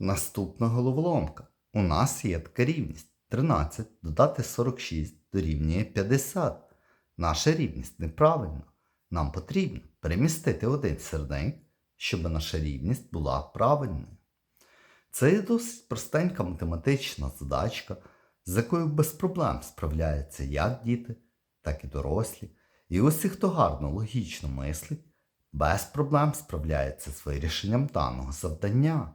Наступна головоломка. У нас є така рівність. 13 додати 46 дорівнює 50. Наша рівність неправильна. Нам потрібно перемістити один сірник, щоб наша рівність була правильною. Це є досить простенька математична задачка, з якою без проблем справляються як діти, так і дорослі. І усі, хто гарно логічно мислить, без проблем справляється з вирішенням даного завдання.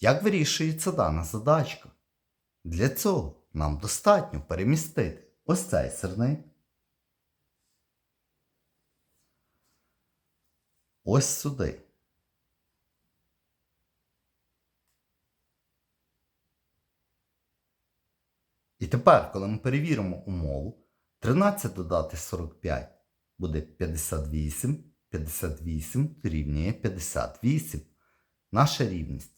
Як вирішується дана задачка? Для цього нам достатньо перемістити ось цей сирник. Ось сюди. І тепер, коли ми перевіримо умову, 13 додати 45 буде 58, 58 дорівнює 58. Наша рівність